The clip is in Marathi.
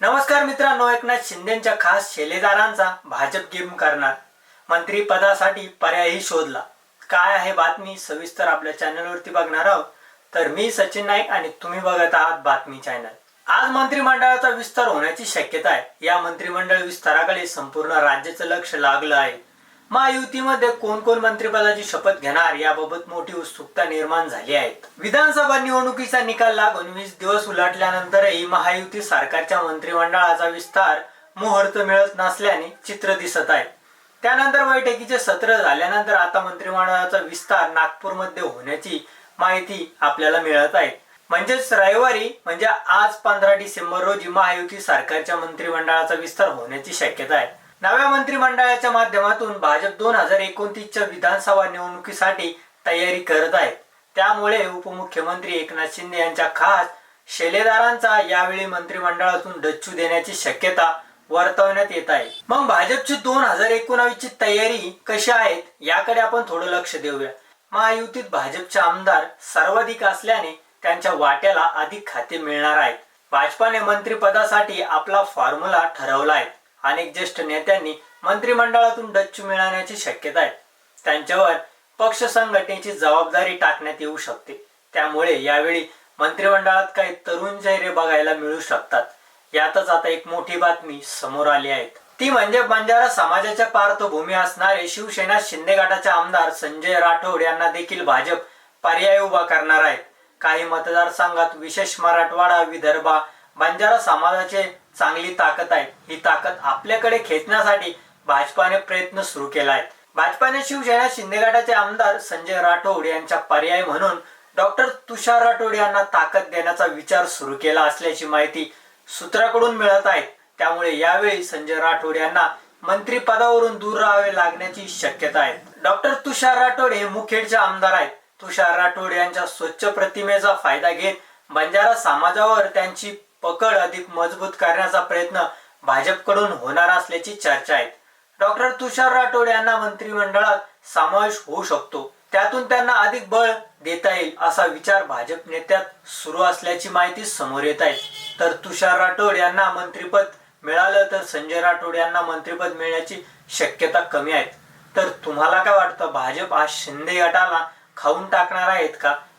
नमस्कार मित्रांनो एकनाथ शिंदेच्या खास शेलेदारांचा भाजप गेम करणार. मंत्री पदासाठी पर्यायही शोधला. काय आहे बातमी? सविस्तर आपल्या चॅनलवरती बघणार आहोत. तर मी सचिन नाईक आणि तुम्ही बघत आहात बातमी चॅनल. आज मंत्रिमंडळाचा विस्तार होण्याची शक्यता आहे. या मंत्रिमंडळ विस्ताराकडे संपूर्ण राज्याचं लक्ष लागलं आहे. महायुतीमध्ये कोण कोण मंत्रिपदाची शपथ घेणार याबाबत मोठी उत्सुकता निर्माण झाली आहे. विधानसभा निवडणुकीचा निकाल लागून वीस दिवस उलटल्यानंतरही महायुती सरकारच्या मंत्रिमंडळाचा विस्तार मुहूर्त मिळत नसल्याने चित्र दिसत आहे. त्यानंतर बैठकीचे सत्र झाल्यानंतर आता मंत्रिमंडळाचा विस्तार नागपूरमध्ये होण्याची माहिती आपल्याला मिळत आहे. म्हणजेच रविवारी म्हणजे आज पंधरा डिसेंबर रोजी महायुती सरकारच्या मंत्रिमंडळाचा विस्तार होण्याची शक्यता आहे. नव्या मंत्रिमंडळाच्या माध्यमातून भाजप दोन हजार एकोणतीसच्या विधानसभा निवडणुकीसाठी तयारी करत आहे. त्यामुळे उपमुख्यमंत्री एकनाथ शिंदे यांच्या खास शेलेदारांचा यावेळी मंत्रिमंडळातून डच्चू देण्याची शक्यता वर्तवण्यात येत आहे. मग भाजपची दोन हजार एकोणावीस ची तयारी कशी आहेत याकडे आपण थोडं लक्ष देऊया. महायुतीत भाजपचे आमदार सर्वाधिक असल्याने त्यांच्या वाट्याला अधिक खाते मिळणार आहेत भाजपाने मंत्रिपदासाठी आपला फॉर्म्युला ठरवला आहे. अनेक ज्येष्ठ नेत्यांनी मंत्रिमंडळातून डच्चू मिळण्याची शक्यता आहे. त्यांच्यावर पक्ष संघटनेची जबाबदारी टाकण्यात येऊ शकते. त्यामुळे यावेळी मंत्रिमंडळात काही तरुण चेहरे बघायला मिळू शकतात. यातच आता एक मोठी बातमी समोर आली आहे. ती म्हणजे बंजारा समाजाच्या पार्श्वभूमी असणारे शिवसेना शिंदे गटाचे आमदार संजय राठोड यांना देखील भाजप पर्याय उभा करणार आहेत काही मतदारसंघात विशेष मराठवाडा विदर्भा बंजारा समाजाचे चांगली ताकद आहे. ही ताकद आपल्याकडे खेचण्यासाठी भाजपाने प्रयत्न सुरू केला आहे. भाजपाने शिवसेना शिंदे गटाचे आमदार संजय राठोड यांच्या पर्याय म्हणून डॉक्टर तुषार राठोड यांना ताकद देण्याचा विचार सुरू केला असल्याची माहिती सूत्राकडून मिळत आहे. त्यामुळे यावेळी संजय राठोड यांना मंत्री पदावरून दूर राहावे लागण्याची शक्यता आहे. डॉक्टर तुषार राठोड हे मुखेडचे आमदार आहेत. तुषार राठोड यांच्या स्वच्छ प्रतिमेचा फायदा घेत बंजारा समाजावर त्यांची पकड अधिक मजबूत करण्याचा प्रयत्न भाजपकडून होणार असल्याची चर्चा आहे. डॉक्टर तुषार राठोड यांना मंत्रिमंडळात समावेश होऊ शकतो. त्यातून त्यांना अधिक बळ देता येईल असा विचार भाजप नेत्यात सुरू असल्याची माहिती समोर येत आहे. तर तुषार राठोड यांना मंत्रिपद मिळालं तर संजय राठोड यांना मंत्रिपद मिळण्याची शक्यता कमी आहे. तर तुम्हाला काय वाटतं भाजप हा शिंदे गटाला खाऊन टाकणार आहेत का?